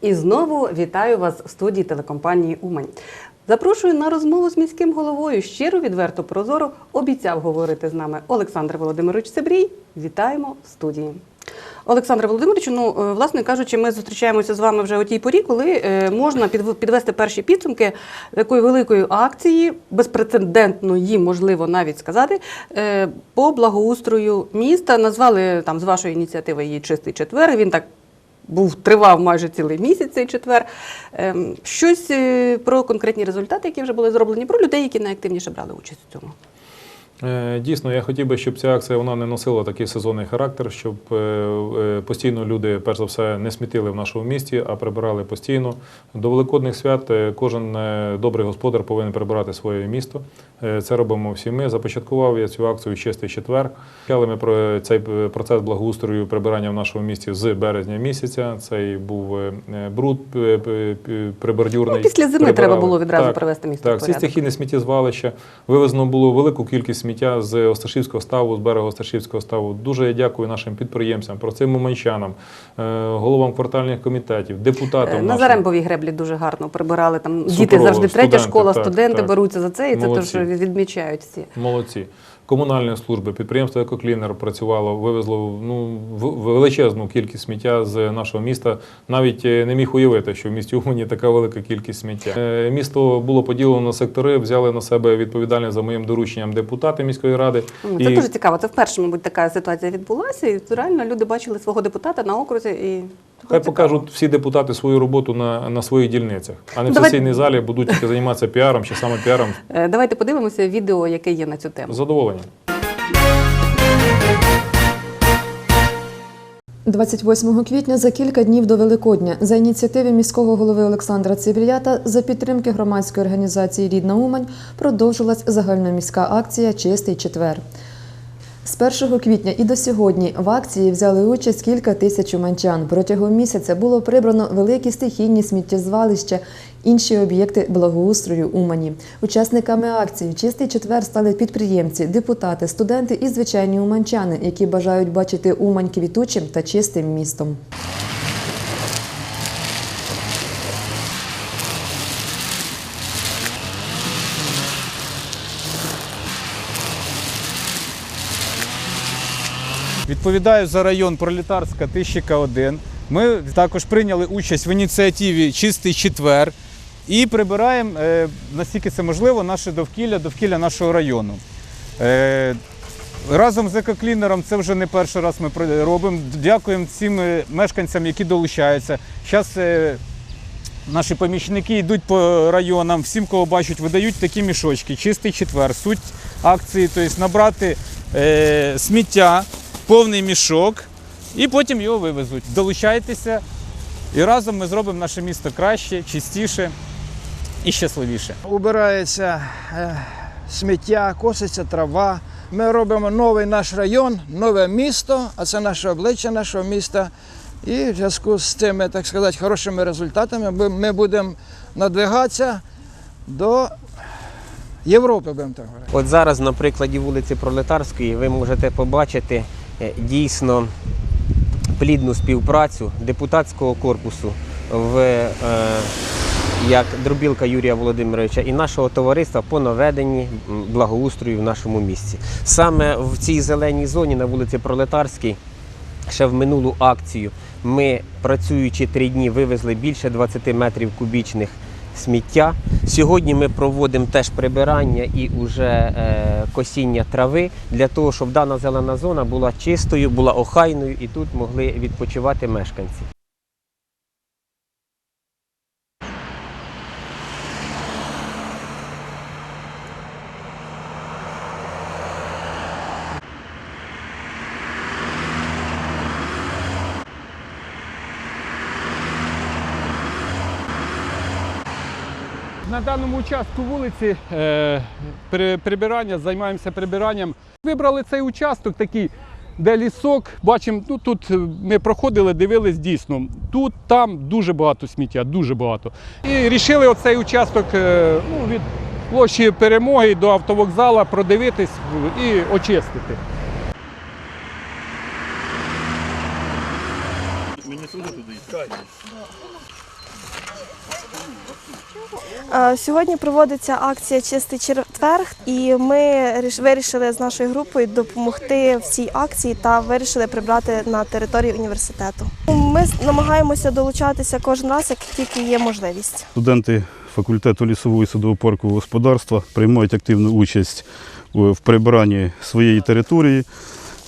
І знову вітаю вас в студії телекомпанії Умань. Запрошую на розмову з міським головою. Щиро, відверто, прозоро обіцяв говорити з нами Олександр Володимирович Себрій. Вітаємо в студії. Олександр Володимирович, ну е, власне кажучи, ми зустрічаємося з вами вже о тій порі, коли е, можна підвести перші підсумки такої великої акції, безпрецедентної, можливо, навіть сказати, е, по благоустрою міста. Назвали там з вашої ініціативи її чистий четвер. Він так був тривав майже цілий місяць цей четвер. Ем, Щось е, про конкретні результати, які вже були зроблені, про людей, які найактивніше брали участь у цьому. Е, Дійсно, я хотів би, щоб ця акція вона не носила такий сезонний характер, щоб е, е, постійно люди, перш за все, не смітили в нашому місті, а прибирали постійно. До великодних свят кожен добрий господар повинен прибирати своє місто. Це робимо всі ми. Започаткував я цю акцію чистий четвер. Почали ми про цей процес благоустрою прибирання в нашому місті з березня місяця. Цей був бруд прибордюрний. Ну, після зими Прибирали. треба було відразу Так, привести місто Так, всі стихійні сміттєзвалища. Вивезено було велику кількість сміття з Осташівського ставу, з берега Осташівського ставу. Дуже я дякую нашим підприємцям, процим уманчанам, е, головам квартальних комітетів, Е, депутатам. На нашим. Зарембовій греблі дуже гарно прибирали. Там діти завжди третя студенти, школа, так, студенти так. беруться за це, і це теж відмічають всі. Молодці. Комунальні служби, підприємство Екоклінер працювало, вивезло ну, величезну кількість сміття з нашого міста. Навіть е, не міг уявити, що в місті Умані така велика кількість сміття. Е, Місто було поділено на сектори, взяли на себе відповідальність за моїм дорученням депутати міської ради. Це дуже цікаво. Це вперше, мабуть, така ситуація відбулася. І реально люди бачили свого депутата на окрузі і Хай цікаво. покажуть всі депутати свою роботу на, на своїх дільницях, а не в сесійній залі будуть тільки займатися піаром чи саме піаром. Е, Давайте подивимося відео, яке є на цю тему. З задоволенням. 28 квітня за кілька днів до Великодня за ініціативи міського голови Олександра Цибріята за підтримки громадської організації Рідна Умань продовжилась загальноміська акція Чистий четвер. З 1 квітня і до сьогодні в акції взяли участь кілька тисяч уманчан. Протягом місяця було прибрано великі стихійні сміттєзвалища, інші об'єкти благоустрою Умані. Учасниками акції Чистий четвер стали підприємці, депутати, студенти і звичайні уманчани, які бажають бачити Умань квітучим та чистим містом. Відповідаю за район Пролетарська Тищика 1. Ми також прийняли участь в ініціативі Чистий четвер і прибираємо, е, наскільки це можливо, наше довкілля, довкілля нашого району. Е, Разом з екоклінером це вже не перший раз ми робимо. Дякуємо всім е, мешканцям, які долучаються. Зараз наші помічники йдуть по районам, всім, кого бачать, видають такі мішочки. Чистий четвер. Суть акції, тобто набрати сміття, повний мішок, і потім його вивезуть. Долучайтеся, і разом ми зробимо наше місто краще, чистіше і щасливіше. Убирається е, сміття, коситься трава. Ми робимо новий наш район, нове місто, а це наше обличчя нашого міста. І в зв'язку з цими, так сказати, хорошими результатами ми- будемо надвигатися до Європи, будемо так говорити. От зараз на прикладі вулиці Пролетарської ви можете побачити дійсно плідну співпрацю депутатського корпусу в е, як дробілка Юрія Володимировича і нашого товариства по наведенні благоустрою в нашому місті. Саме в цій зеленій зоні на вулиці Пролетарській ще в минулу акцію ми, працюючи три дні, вивезли більше 20 метрів кубічних сміття. Сьогодні ми проводимо теж прибирання і уже е, косіння трави для того, щоб дана зелена зона була чистою, була охайною і тут могли відпочивати мешканці. Даному участку вулиці е, при- прибирання, займаємося прибиранням. Вибрали цей участок такий, де лісок. Бачимо, ну тут е, ми проходили, дивились дійсно. Тут, там дуже багато сміття, дуже багато. І вирішили оцей участок е, ну, від площі перемоги до автовокзала продивитись і очистити. Мені сюди туди йти. Е, Сьогодні проводиться акція Чистий четверг, і ми вирішили з нашою групою допомогти в цій акції та вирішили прибрати на території університету. Ми намагаємося долучатися кожен раз, як тільки є можливість. Студенти факультету лісового і садово-паркового господарства приймають активну участь в прибиранні своєї території.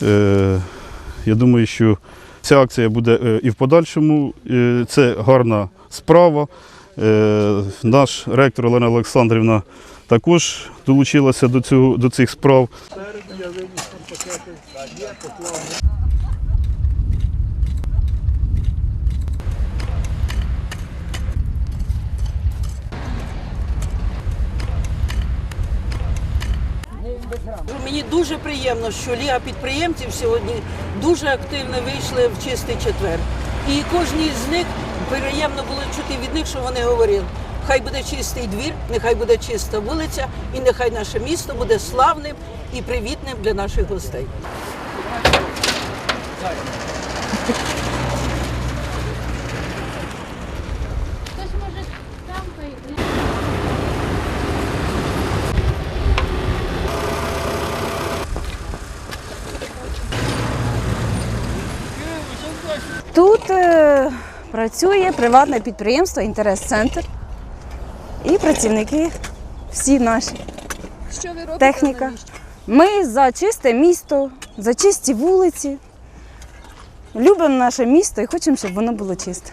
Е, Я думаю, що ця акція буде е, і в подальшому. Е, Це гарна справа. Е, Наш ректор Олена Олександрівна також долучилася до, цього, до цих справ. Мені дуже приємно, що Ліга підприємців сьогодні дуже активно вийшли в чистий четвер. І кожній з них приємно було чути від них, що вони говорили. Хай буде чистий двір, нехай буде чиста вулиця, і нехай наше місто буде славним і привітним для наших гостей. Тут е, працює приватне підприємство Інтерес-центр і працівники всі наші. Що ви робите? Техніка. Ми за чисте місто, за чисті вулиці. Любимо наше місто і хочемо, щоб воно було чисте.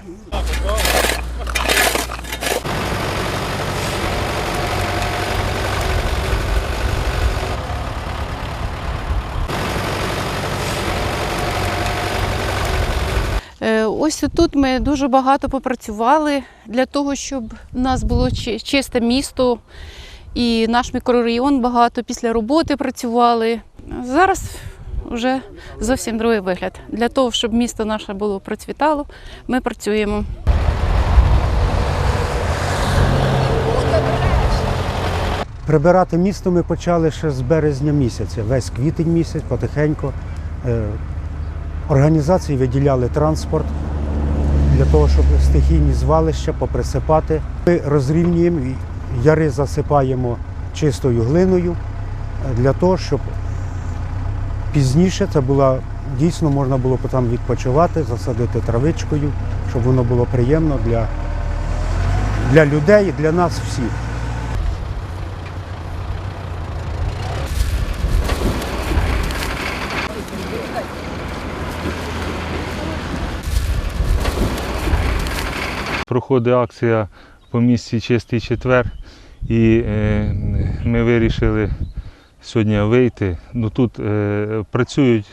Ось тут ми дуже багато попрацювали для того, щоб у нас було чисте місто і наш мікрорайон багато після роботи працювали. Зараз вже зовсім другий вигляд. Для того, щоб місто наше було процвітало, ми працюємо. Прибирати місто ми почали ще з березня місяця, весь квітень місяць, потихеньку. Організації виділяли транспорт для того, щоб стихійні звалища поприсипати. Ми розрівнюємо, яри засипаємо чистою глиною е, для того, щоб пізніше це була дійсно можна було там відпочивати, засадити травичкою, щоб воно було приємно для, для людей для нас всіх. Проходить акція по місці Чистий четвер, і е, ми вирішили сьогодні вийти. Ну, тут е, працюють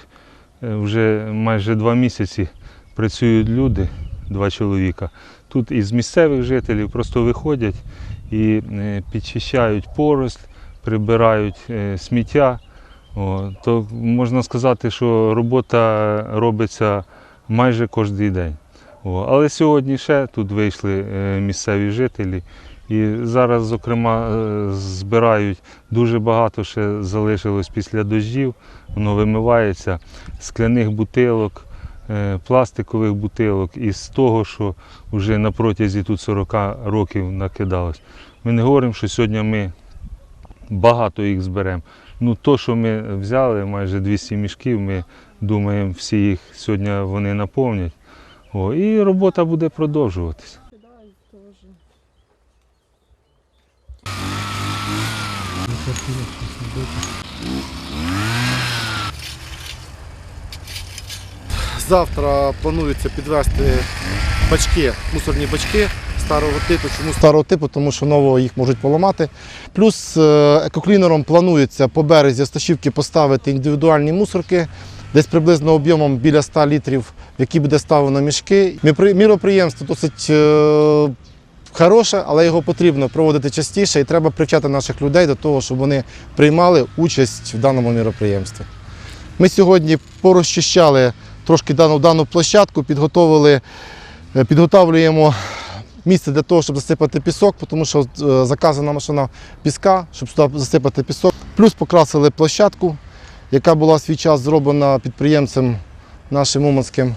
е, вже майже два місяці, працюють люди, два чоловіка. Тут із місцевих жителів просто виходять і підчищають поросль, прибирають сміття. О, то можна сказати, що робота робиться майже кожен день. Але сьогодні ще тут вийшли е, місцеві жителі. І зараз, зокрема, е, збирають дуже багато ще залишилось після дощів, воно вимивається скляних бутилок, е, пластикових бутилок і з того, що вже на протязі тут 40 років накидалось. Ми не говоримо, що сьогодні ми багато їх зберемо. Ну, то, що ми взяли, майже 200 мішків, ми думаємо, всі їх сьогодні вони наповнять. О, і робота буде продовжуватися. Завтра планується підвести бачки, мусорні бачки старого типу. Чому старого типу? Тому що нового їх можуть поламати. Плюс е, екоклінером планується по березі Сташівки поставити індивідуальні мусорки, десь приблизно об'ємом біля 100 літрів, в які буде ставлено мішки. Міроприємство досить е, хороше, але його потрібно проводити частіше і треба привчати наших людей до того, щоб вони приймали участь в даному міроприємстві. Ми сьогодні порозчищали трошки дану, дану площадку, підготовили, е, підготовлюємо місце для того, щоб засипати пісок, тому що е, заказана машина піска, щоб сюди засипати пісок. Плюс покрасили площадку, яка була свій час зроблена підприємцем нашим уманським.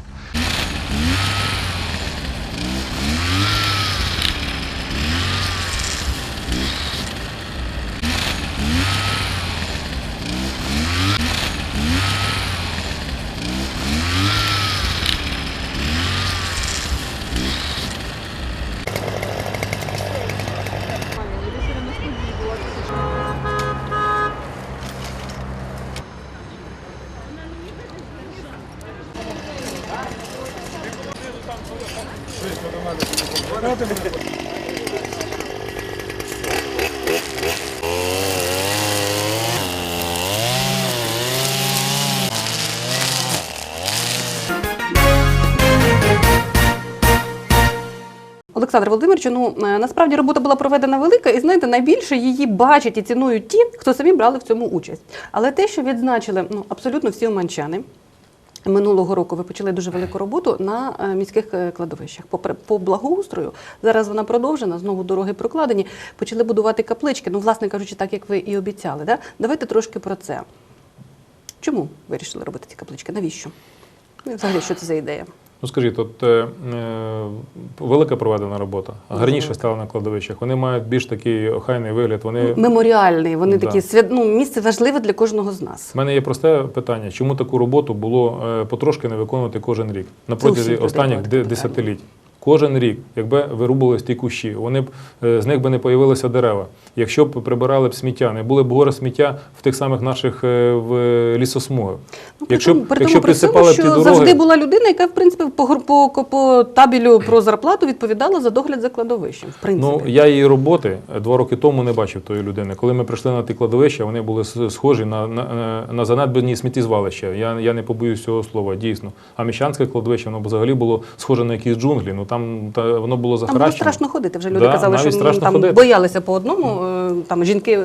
Олександр Володимирович, ну е, насправді робота була проведена велика, і знаєте, найбільше її бачать і цінують ті, хто самі брали в цьому участь. Але те, що відзначили ну абсолютно всі уманчани, Минулого року ви почали дуже велику роботу на е, міських е, кладовищах. По, благоустрою зараз вона продовжена, знову дороги прокладені. Почали будувати каплички. Ну, власне кажучи, так як ви і обіцяли. Да? Давайте трошки про це. Чому вирішили робити ці каплички? Навіщо? Ну, взагалі, що це за ідея? Ну скажіть, от е, е, велика проведена робота, гарніше стало на кладовищах. Вони мають більш такий охайний вигляд. Вони Меморіальний, вони Да. такі свят... ну, місце важливе для кожного з нас. У мене є просте питання: чому таку роботу було е, потрошки не виконувати кожен рік на протязі останніх де- десятиліть? Кожен рік, якби вирубувались ті кущі, вони б е, з них би не появилися дерева. Якщо б прибирали б сміття, не були б гори сміття в тих самих наших е, в лісосмуги. Ну, якщо при б- тому, при якщо тому присипали б ті що дороги, завжди була людина, яка в принципі по, по, по табелю про зарплату відповідала за догляд за кладовищем. В принципі. Ну, я її роботи е, два роки тому не бачив тої людини. Коли ми прийшли на ті кладовища, вони були схожі на, на, е, на занедбані сміттєзвалища. Я, я не побоюсь цього слова, дійсно. А міщанське кладовище воно взагалі було схоже на якісь джунглі. Ну там та, воно було Там було страшно ходити. Вже люди Да, казали, що страшно там ходити. боялися по одному. е, Там жінки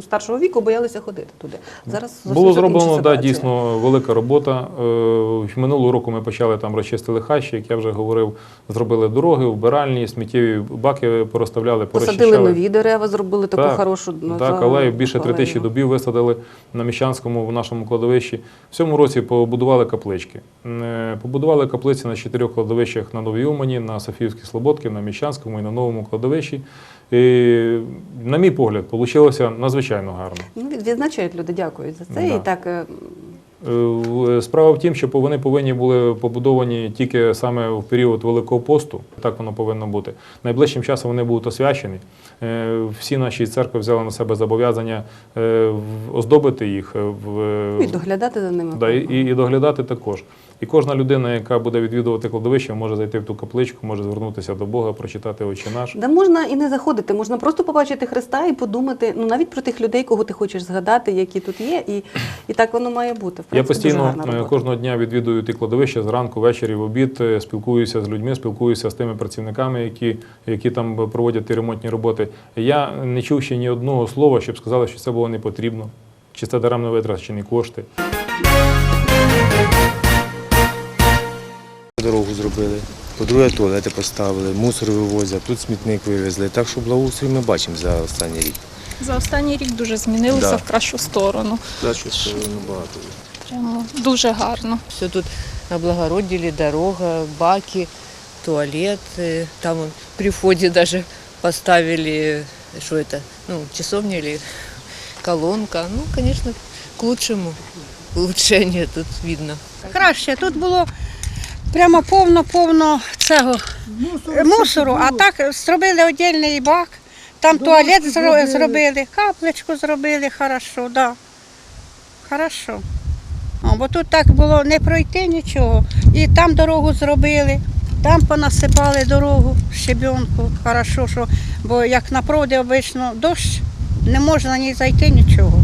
старшого віку боялися ходити туди. Зараз Було зроблено да, дійсно велика робота. Е, Минулого року ми почали там розчистили хащі, як я вже говорив, зробили дороги, вбиральні, сміттєві баки порозставляли, посадили нові дерева, зробили таку Так, хорошу ну, Так, за- алею більше. 3 тисячі дубів висадили на Міщанському в нашому кладовищі. В цьому році побудували каплички. Е, Побудували каплиці на чотирьох кладовищах на Новій Умані, на Софіївській Слободці, на Міщанському і на новому кладовищі. І, на мій погляд, вийшло надзвичайно гарно. Ну, відзначають люди, дякують за це. Да. І так е, Е, в- Справа в тім, що вони повинні були побудовані тільки саме в період Великого посту. Так воно повинно бути. Найближчим часом вони будуть освячені. Е, Всі наші церкви взяли на себе зобов'язання е, оздобити їх, е, в, і доглядати за ними. да, і, і доглядати також. І кожна людина, яка буде відвідувати кладовище, може зайти в ту капличку, може звернутися до Бога, прочитати «Отче наш. Да можна і не заходити, можна просто побачити Христа і подумати, ну навіть про тих людей, кого ти хочеш згадати, які тут є, і, і так воно має бути. В Я принципі, дуже постійно е, кожного дня відвідую ті кладовища зранку, ввечері, в обід, е, спілкуюся з людьми, спілкуюся з тими працівниками, які, які там проводять ті ремонтні роботи. Я не чув ще ні одного слова, щоб сказали, що це було не потрібно, чи це даремно витрачені кошти. Дорогу зробили. По-друге, туалети поставили, мусор вивозять, тут смітник вивезли. Так що благоустрій ми бачимо за останній рік. За останній рік дуже змінилося Да. в кращу сторону. Кращу сторону багато. Прямо дуже гарно. Все тут облагородили, дорога, баки, туалет. э, Там при входе даже поставили, что это, ну, часовня или колонка. Ну, конечно, к лучшему. Улучшение тут видно. Краще. Тут було прямо повно-повно цього мусору, а так зробили віддільний бак, там туалет зро- зробили, капличку зробили, хорошо, да. Хорошо. О, бо тут так було не пройти нічого. І там дорогу зробили, там понасипали дорогу, щебенку, хорошо, що, бо як на проді обично дощ, не можна на ній зайти нічого.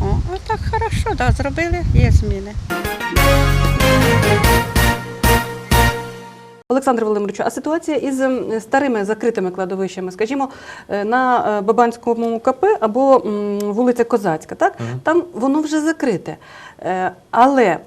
О, а так хорошо, да, зробили, є зміни. Олександр Володимирович, а ситуація із ем, старими закритими кладовищами, скажімо, е, на е, Бабанському КП або вулиця Козацька, так? Там воно вже закрите. Е, Але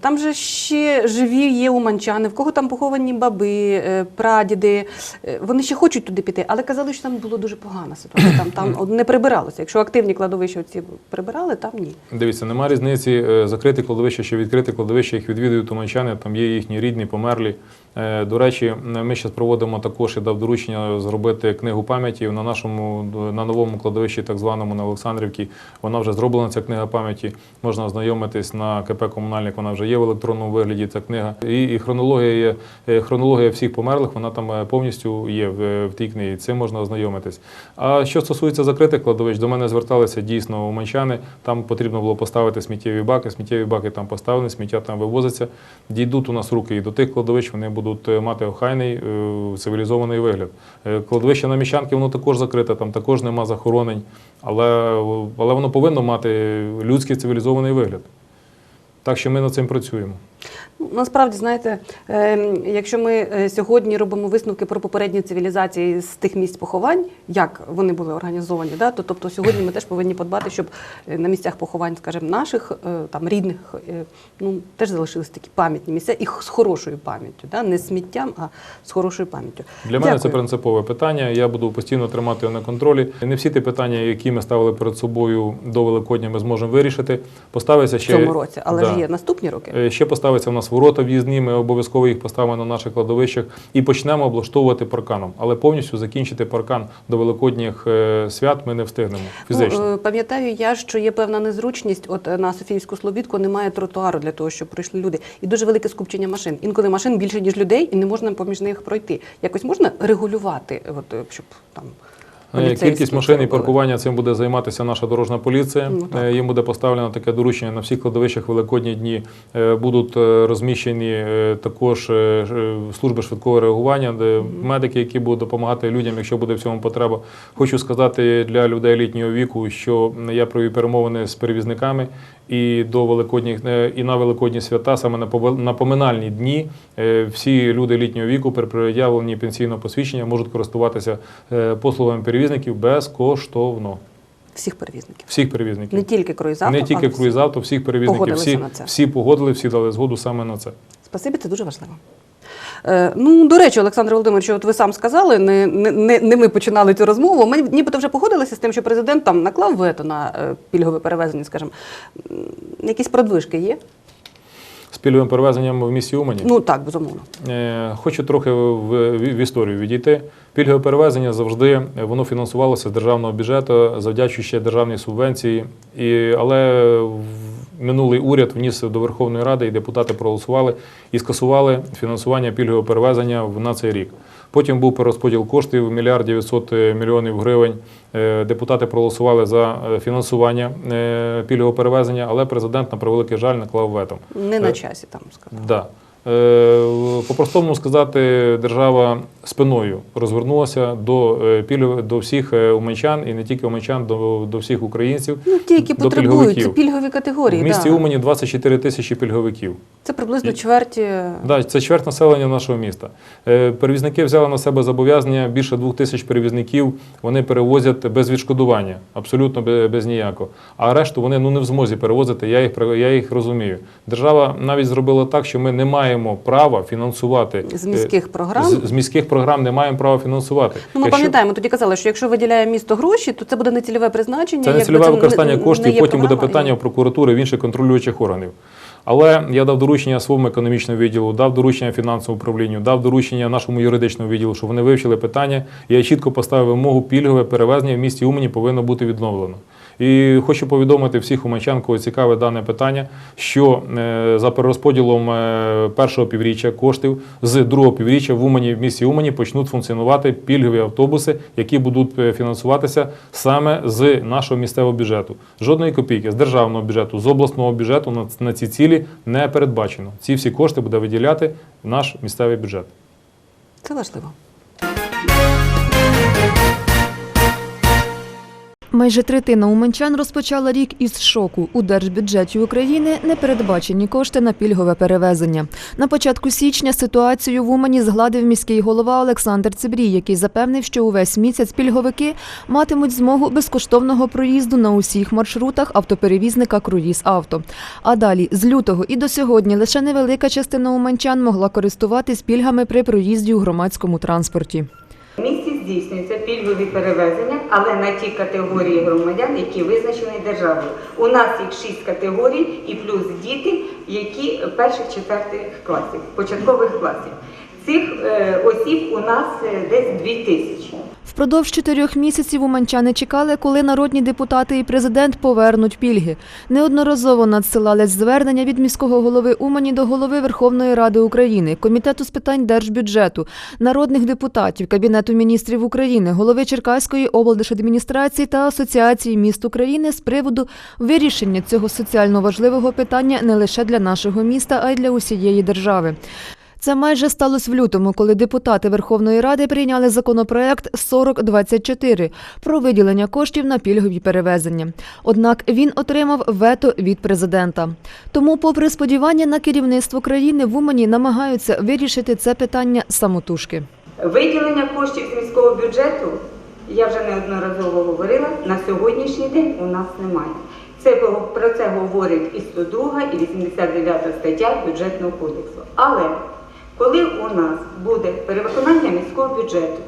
там же ще живі є уманчани, в кого там поховані баби, е, прадіди. Е, Вони ще хочуть туди піти, але казали, що там було дуже погана ситуація. Там, там не прибиралося. Якщо активні кладовища ці прибирали, там ні. Дивіться, нема різниці е, закрите кладовище чи відкрите кладовище, їх відвідують туманчани, там є їхні рідні, померлі. Е, До речі, ми зараз проводимо також і дав доручення зробити книгу пам'яті на нашому на новому кладовищі, так званому на Олександрівці. Вона вже зроблена ця книга пам'яті. Можна ознайомитись на КП Комунальник. Вона вже є в електронному вигляді. Ця книга. І, і хронологія є е, хронологія всіх померлих. Вона там е, повністю є в, в тій книгі. Цим можна ознайомитись. А що стосується закритих кладовищ, до мене зверталися дійсно уманчани. Там потрібно було поставити сміттєві баки. Сміттєві баки там поставлені, сміття там вивозиться. Дійдуть у нас руки і до тих кладовищ. Вони будуть е, мати охайний е, цивілізований вигляд. Е, Кладовище на міщанки воно також закрите, там також нема захоронень, але, але воно повинно мати людський цивілізований вигляд. Так що ми над цим працюємо. Ну, Насправді, знаєте, е, якщо ми е, сьогодні робимо висновки про попередні цивілізації з тих місць поховань, як вони були організовані, да, то тобто сьогодні ми теж повинні подбати, щоб е, на місцях поховань, скажімо, наших е, там рідних, ну теж залишились такі пам'ятні місця і з хорошою пам'яттю, да, не з сміттям, а з хорошою пам'яттю. Для мене це принципове питання. Я буду постійно тримати його на контролі. Не всі ті питання, які ми ставили перед собою до Великодня, ми зможемо вирішити. Поставиться ще в цьому році, але Да. ж є наступні роки. Ще поставиться в нас ворота в'їзні, ми обов'язково їх поставимо на наших кладовищах і почнемо облаштовувати парканом. Але повністю закінчити паркан до великодніх е, свят ми не встигнемо фізично. Ну, пам'ятаю я, що є певна незручність. От е, на Софіївську Слобідку немає тротуару для того, щоб пройшли люди. І дуже велике скупчення машин. Інколи машин більше, ніж людей, і не можна поміж них пройти. Якось можна регулювати, от, щоб там. Е, Кількість машин і паркування цим буде займатися наша дорожна поліція. Ну. Е, Їм буде поставлено таке доручення на всіх кладовищах Великодні дні. Е, Будуть розміщені також служби швидкого реагування, де медики, які будуть допомагати людям, якщо буде в цьому потреба. Хочу сказати для людей літнього віку, що я провів перемовини з перевізниками і до великодніх е, і на великодні свята, саме на поминальні дні, е, всі люди літнього віку при проявленні пенсійного посвідчення можуть користуватися е, послугами перевізників безкоштовно. Всіх перевізників. Всіх перевізників. Не тільки круїзавто, Не тільки круїзавто, всіх перевізників. Всі, на це. всі погодили, всі дали згоду саме на це. Спасибі, це дуже важливо. Е, ну, до речі, Олександр Володимирович, от ви сам сказали, не, не, не, ми починали цю розмову. Ми нібито вже погодилися з тим, що президент там наклав вето на е, пільгове перевезення, скажімо. Якісь продвижки є? З пільговим перевезенням в місті Умані. Ну так, безумовно. Е, Хочу трохи в, в, в історію відійти. Пільгове перевезення завжди воно фінансувалося з державного бюджету, завдячуючи державній субвенції. І, але в- минулий уряд вніс до Верховної Ради, і депутати проголосували і скасували фінансування пільгового перевезення в- на цей рік. Потім був перерозподіл коштів мільярд 900 мільйонів гривень. Е, Депутати проголосували за е, фінансування е, пільгового перевезення, але президент на превеликий жаль наклав вето. Не на Е, часі там сказав. Да. Е, По-простому сказати, держава спиною розвернулася до е, пільг- до всіх е, уманчан і не тільки уманчан, до, до всіх українців. Ну, ті, які до потребують, це пільгові категорії. В місті да. Умані 24 тисячі пільговиків. Це приблизно чверті. Да, це чверть населення нашого міста. Перевізники взяли на себе зобов'язання. Більше двох тисяч перевізників вони перевозять без відшкодування, абсолютно бе- без ніякого. А решту вони ну не в змозі перевозити. Я їх я їх розумію. Держава навіть зробила так, що ми не маємо права фінансувати З е, міських програм? З, з міських програм не маємо права фінансувати. Ну, ми Якщо- пам'ятаємо, тоді казали, що якщо виділяє місто гроші, то це буде нецільове призначення. Це не якби цільове не- використання не коштів, є потім буде питання і- прокуратури в інших контролюючих органів. Але я дав доручення своєму економічному відділу, дав доручення фінансовому управлінню, дав доручення нашому юридичному відділу, щоб вони вивчили питання. Я чітко поставив вимогу пільгове перевезення в місті Умані повинно бути відновлено. І хочу повідомити всіх уманчан, кого цікаве дане питання, що е, за перерозподілом е, першого півріччя коштів з другого півріччя в Умані в місті Умані почнуть функціонувати пільгові автобуси, які будуть е, фінансуватися саме з нашого місцевого бюджету. Жодної копійки з державного бюджету, з обласного бюджету на, ці цілі не передбачено. Ці всі кошти буде виділяти наш місцевий бюджет. Це важливо. Майже третина уманчан розпочала рік із шоку. У держбюджеті України не передбачені кошти на пільгове перевезення. На початку січня ситуацію в Умані згладив міський голова Олександр Цибрій, який запевнив, що увесь місяць пільговики матимуть змогу безкоштовного проїзду на усіх маршрутах автоперевізника Круїз Авто. А далі з лютого і до сьогодні лише невелика частина уманчан могла користуватись пільгами при проїзді у громадському транспорті. Здійснюються пільгові перевезення, але на ті категорії громадян, які визначені державою. У нас їх шість категорій і плюс діти, які перших четвертих класів, початкових класів. Цих е, осіб у нас е, десь дві тисячі. Впродовж чотирьох місяців уманчани чекали, коли народні депутати і президент повернуть пільги. Неодноразово надсилали звернення від міського голови Умані до голови Верховної Ради України, комітету з питань держбюджету, народних депутатів, кабінету міністрів України, голови Черкаської облдержадміністрації та Асоціації міст України з приводу вирішення цього соціально важливого питання не лише для нашого міста, а й для усієї держави. Це майже сталося в лютому, коли депутати Верховної Ради прийняли законопроект 4024 про виділення коштів на пільгові перевезення. Однак він отримав вето від президента. Тому, попри сподівання на керівництво країни, в Умані намагаються вирішити це питання самотужки. Виділення коштів з міського бюджету, я вже неодноразово говорила, на сьогоднішній день у нас немає. Це про це говорить і 102, і 89 стаття бюджетного кодексу. Але коли у нас буде перевиконання міського бюджету,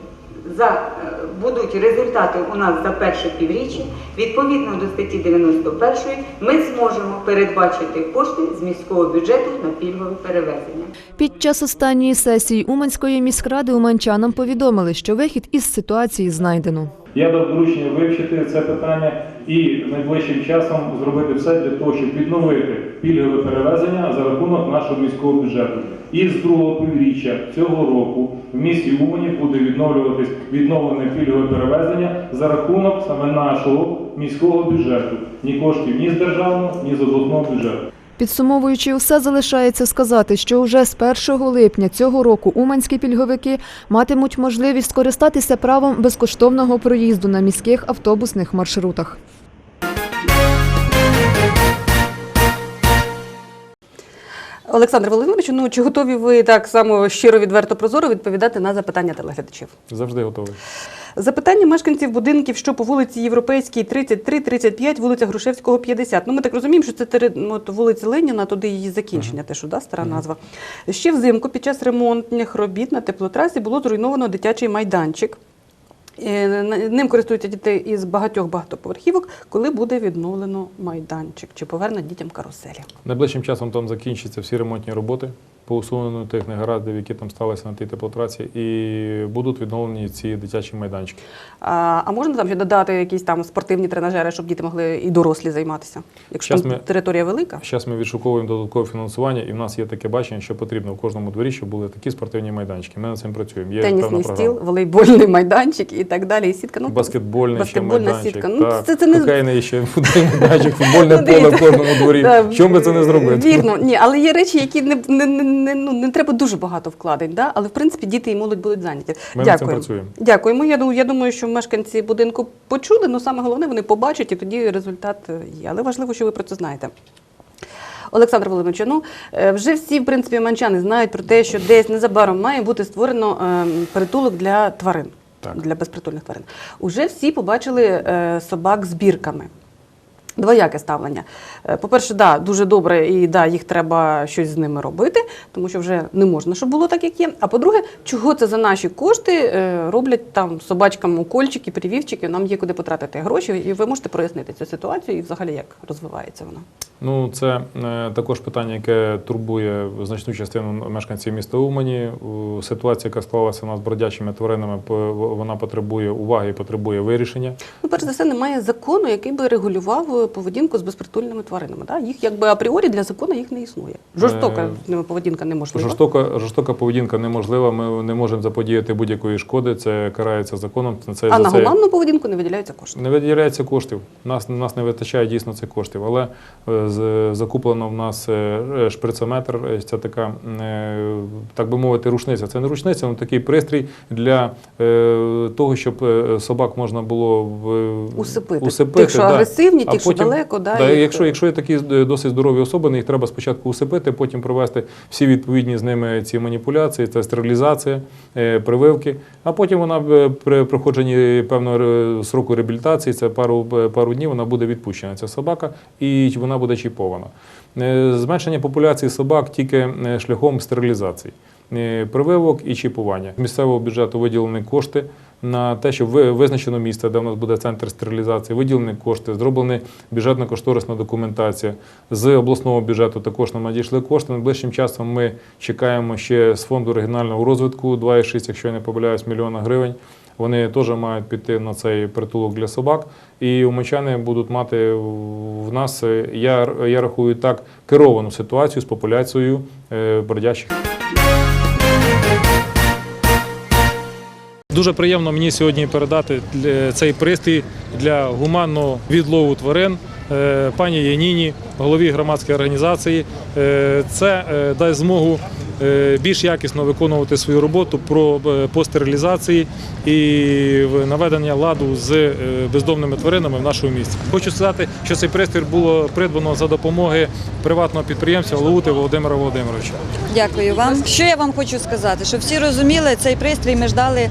за, е, будуть результати у нас за перше півріччя, відповідно до статті 91, ми зможемо передбачити кошти з міського бюджету на пільгове перевезення. Під час останньої сесії Уманської міськради уманчанам повідомили, що вихід із ситуації знайдено. Я дав доручення вивчити це питання і найближчим часом зробити все для того, щоб відновити пільгове перевезення за рахунок нашого міського бюджету. І з другого півріччя цього року в місті Умані буде відновлюватись відновлене пільгове перевезення за рахунок саме нашого міського бюджету. Ні коштів ні з державного, ні з обласного бюджету. Підсумовуючи усе, залишається сказати, що вже з 1 липня цього року уманські пільговики матимуть можливість скористатися правом безкоштовного проїзду на міських автобусних маршрутах. Олександр Володимирович, ну чи готові ви так само щиро, відверто, прозоро відповідати на запитання телеглядачів? Завжди готовий. Запитання мешканців будинків, що по вулиці Європейській 33-35, вулиця Грушевського 50. Ну, ми так розуміємо, що це от вулиця Леніна, туди її закінчення, те, що да, стара назва. Ще взимку під час ремонтних робіт на теплотрасі було зруйновано дитячий майданчик. Е, Ним користуються діти із багатьох багатоповерхівок, коли буде відновлено майданчик чи повернуть дітям каруселі. Найближчим часом там закінчаться всі ремонтні роботи по усуненню тих негараздів, які там сталися на тій теплотрасі, і будуть відновлені ці дитячі майданчики. А, а можна там ще додати якісь там спортивні тренажери, щоб діти могли і дорослі займатися, якщо Щас там ми- територія велика? Зараз ми відшуковуємо додаткове фінансування, і в нас є таке бачення, що потрібно в кожному дворі, щоб були такі спортивні майданчики. Ми над цим працюємо. Є Тенісний стіл, волейбольний майданчик і так далі. І сітка. Ну, Баскетбольний ще баскетбольна майданчик, сітка. Ну, так, це, це не ще майданчик, футбольне Ну, поле в кожному дворі. Чому би це не зробити? Вірно, ні, але є речі, які не, не, не, ну, не треба дуже багато вкладень, да? але в принципі діти і молодь будуть зайняті. Ми над цим Дякую. працюємо. Дякуємо. Я, думаю- я думаю, що мешканці будинку почули, але саме головне вони побачать і тоді результат є. Але важливо, що ви про це знаєте. Олександр Володимирович, ну е, вже всі, в принципі, манчани знають про те, що десь незабаром має бути створено ем, притулок для тварин, для безпритульних тварин. Уже всі побачили е, собак з бірками. Двояке ставлення. Е, По-перше, да, дуже добре, і да, їх треба щось з ними робити, тому що вже не можна, щоб було так, як є. А по-друге, чого це за наші кошти е, роблять там собачкам укольчики, привівчики, нам є куди потратити гроші, і ви можете прояснити цю ситуацію і взагалі як розвивається вона. Ну, це е, також питання, яке турбує значну частину мешканців міста Умані. Ситуація, яка склалася у нас з бродячими тваринами, вона потребує уваги і потребує вирішення. Перш за все, немає закону, який би регулював е, поведінку з безпритульними тваринами. Да? Їх якби апріорі для закону їх не існує. Жорстока Е, з ними поведінка неможлива. Жорстока, жорстока поведінка неможлива. Ми не можемо заподіяти будь-якої шкоди. Це карається законом. Це а за на це гуманну поведінку не виділяються кошти. не виділяється коштів. Нас нас не вистачає дійсно цих коштів. Але е, з- закуплено в нас шприцометр. Це така, е, так би мовити, рушниця. Це не рушниця, але такий пристрій для е, того, щоб собак можна було в Усипити. усипити Тих, що да. агресивні, А тих, що далеко, да, да, їх- якщо, якщо є такі е, досить здорові особини, їх треба спочатку усипити, потім провести всі відповідні з ними ці маніпуляції, це стерилізація, е, прививки. А потім вона е, при проходженні певного е, сроку реабілітації, це пару, е, пару днів, вона буде відпущена. Ця собака, і вона буде чіпована. Е, Зменшення популяції собак тільки е, шляхом стерилізації. е, Прививок і чіпування. З місцевого бюджету виділені кошти на те, ви- визначено місце, де в нас буде центр стерилізації, виділені кошти, зроблена бюджетно-кошторисна документація. З обласного бюджету також нам надійшли кошти. Найближчим часом ми чекаємо ще з фонду регіонального розвитку 2,6, якщо я не помиляюсь, мільйона гривень. Вони теж мають піти на цей притулок для собак. І умочани будуть мати в нас, я, я рахую так, керовану ситуацію з популяцією е, бродячих. Дуже приємно мені сьогодні передати цей пристрій для гуманного відлову тварин е, пані Яніні, голові громадської організації. Е, Це е, дасть змогу більш якісно виконувати свою роботу про по стерилізації і наведення ладу з бездомними тваринами в нашому місті. Хочу сказати, що цей пристрій було придбано за допомоги приватного підприємця Лаути Володимира Володимировича. Дякую вам. Що я вам хочу сказати? Щоб всі розуміли, цей пристрій ми ждали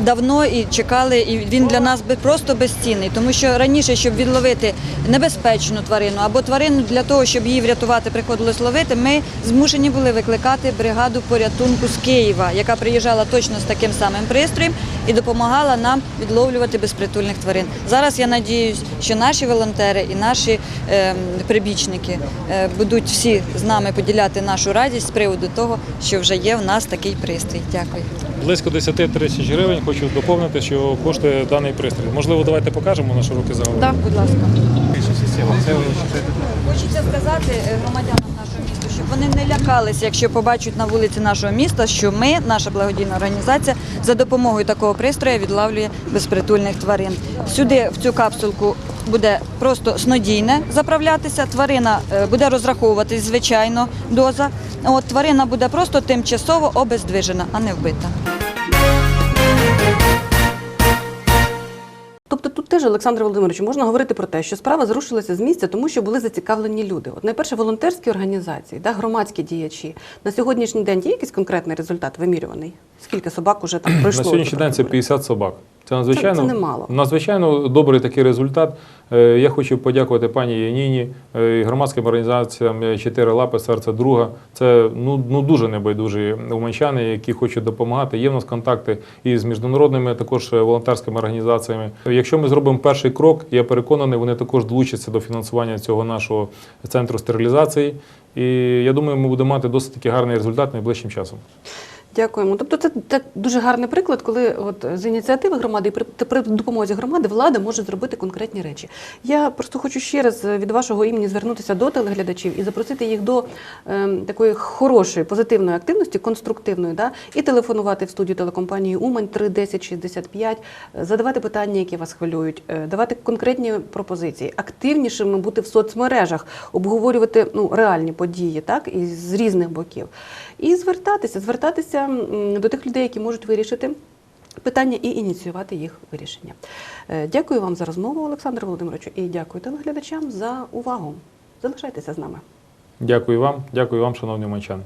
давно і чекали, і він для нас просто безцінний. Тому що раніше, щоб відловити небезпечну тварину або тварину для того, щоб її врятувати, приходилось ловити, ми змушені були викликати бригаду порятунку з Києва, яка приїжджала точно з таким самим пристроєм і допомагала нам відловлювати безпритульних тварин. Зараз я надіюсь, що наші волонтери і наші ем, прибічники е, будуть всі з нами поділяти нашу радість з приводу того, що вже є в нас такий пристрій. Дякую. Близько 10 тисяч гривень. Хочу доповнити, що коштує даний пристрій. Можливо, давайте покажемо на широкий загалом. Так, будь ласка. Це Хочеться сказати е, громадянам нашого міста, щоб вони не лякалися, якщо побачать на вулиці нашого міста, що ми, наша благодійна організація, за допомогою такого пристрою відлавлює безпритульних тварин. Сюди в цю капсулку буде просто снодійне заправлятися. Тварина е, буде розраховуватись звичайно доза. От тварина буде просто тимчасово обездвижена, а не вбита. Тобто Олександр Володимирович, можна говорити про те, що справа зрушилася з місця, тому що були зацікавлені люди. От найперше волонтерські організації, да, громадські діячі. На сьогоднішній день є якийсь конкретний результат вимірюваний? Скільки собак уже там пройшло? На сьогоднішній день це 50 собак. Це надзвичайно, Це- це немало. надзвичайно добрий такий результат. Е, Я хочу подякувати пані Яніні, е, і громадським організаціям е, «Чотири лапи, серце друга. Це ну, ну дуже небайдужі уманчани, які хочуть допомагати. Є в нас контакти і з міжнародними також волонтерськими організаціями. Якщо ми зробимо перший крок, я переконаний, вони також долучаться до фінансування цього нашого центру стерилізації. І я думаю, ми будемо мати досить таки гарний результат найближчим часом. Дякуємо. Тобто це, це дуже гарний приклад, коли от з ініціативи громади і при, при допомозі громади влада може зробити конкретні речі. Я просто хочу ще раз від вашого імені звернутися до телеглядачів і запросити їх до ем, такої хорошої, позитивної активності, конструктивної, да? і телефонувати в студію телекомпанії Умань 310 65, е, задавати питання, які вас хвилюють, е, давати конкретні пропозиції, активнішими бути в соцмережах, обговорювати ну, реальні події, так, і з різних боків. І звертатися, звертатися до тих людей, які можуть вирішити питання і ініціювати їх вирішення. Е, Дякую вам за розмову, Олександр Володимировичу, і дякую телеглядачам за увагу. Залишайтеся з нами. Дякую вам, дякую вам, шановні уманчани.